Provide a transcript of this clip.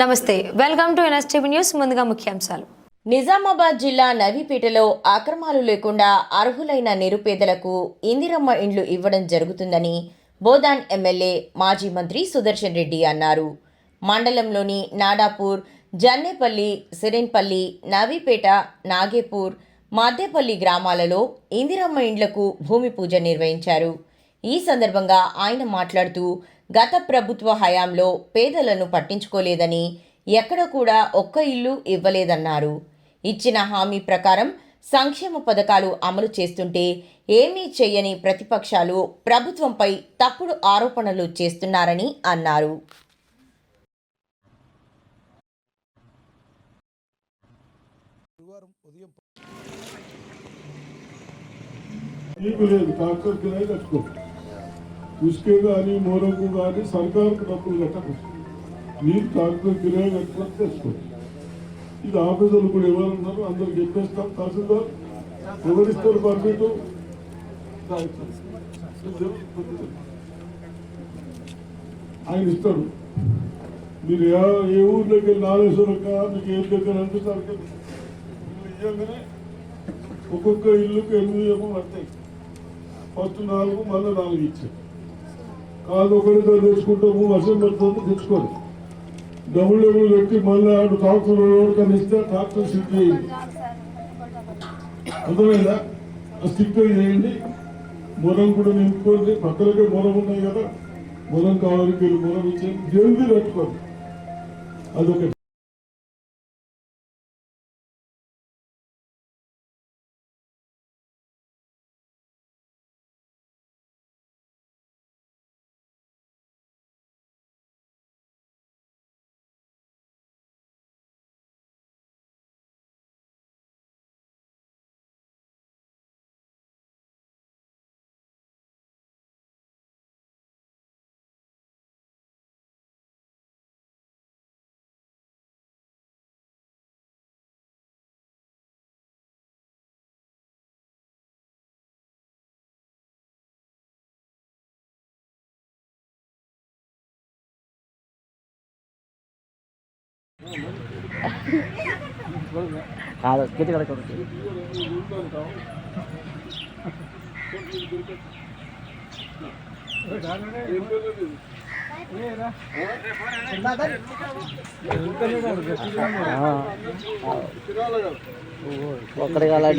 నమస్తే welcome to NSTV news ముందుగా ముఖ్యాంశాలు. నిజామాబాద్ జిల్లా నవీపేటలో అక్రమాలు లేకుండా అర్హులైన నిరుపేదలకు ఇందిరమ్మ ఇండ్లు ఇవ్వడం జరుగుతుందని బోదాన్ ఎమ్మెల్యే మాజీ మంత్రి సుదర్శన్ రెడ్డి అన్నారు. మండలంలోని నాడాపూర్ జన్నేపల్లి సిరెన్పల్లి నవీపేట నాగేపూర్ మద్దేపల్లి గ్రామాలలో ఇందిరమ్మ ఇండ్లకు భూమి పూజ నిర్వహించారు. ఈ సందర్భంగా ఆయన మాట్లాడుతూ గత ప్రభుత్వ హయాంలో పేదలను పట్టించుకోలేదని ఎక్కడ కూడా ఒక్క ఇల్లు ఇవ్వలేదన్నారు. ఇచ్చిన హామీ ప్రకారం సంక్షేమ పథకాలు అమలు చేస్తుంటే ఏమీ చేయని ప్రతిపక్షాలు ప్రభుత్వంపై తప్పుడు ఆరోపణలు చేస్తున్నారని అన్నారు. ఉదయం లేదు కానీ మోరకు కానీ సర్కారుకు డబ్బులు కట్టకు మీరు ట్రాక్టర్ కిరాయి కట్టుకొని తెచ్చుకో ఇది ఆఫీసులు కూడా ఎవరున్నారు అందరు చెప్పేస్తాం. తహసీల్దార్ ఎవరిస్తారు పర్మిట్ ఆయన ఇస్తాడు మీరు ఏ- ఊరి ఊర్లోకి వెళ్ళి నాగేశ్వరక్క మీకు ఏ దగ్గర అనిపిస్తారు ఇవ్వగానే ఒక్కొక్క ఇల్లుకి ఎనిమిది ఏమో పడతాయి ఫస్ట్ నాలుగు మళ్ళీ నాలుగు ఇచ్చారు. కాదు ఒకరితో తెచ్చుకుంటాము వర్షం పడుతుంది తెచ్చుకోదు డబుల్ డబుల్ పెట్టి మళ్ళీ అటు ట్రాక్టర్ ఎవరికైనా ఇస్తే ట్రాక్టర్ స్టిక్ చేయండి. అర్థమైందా? ఆ చేయండి. మొరం కూడా నింపుకోండి. పక్కలకే మొరం ఉన్నాయి కదా. మొరం కావాలి మీరు మొరం ఇచ్చేయండి. జల్దీ పెట్టుకోండి. అదొకటి. కాదు కింద కడకూడదు ఒక్కడి కాలాలి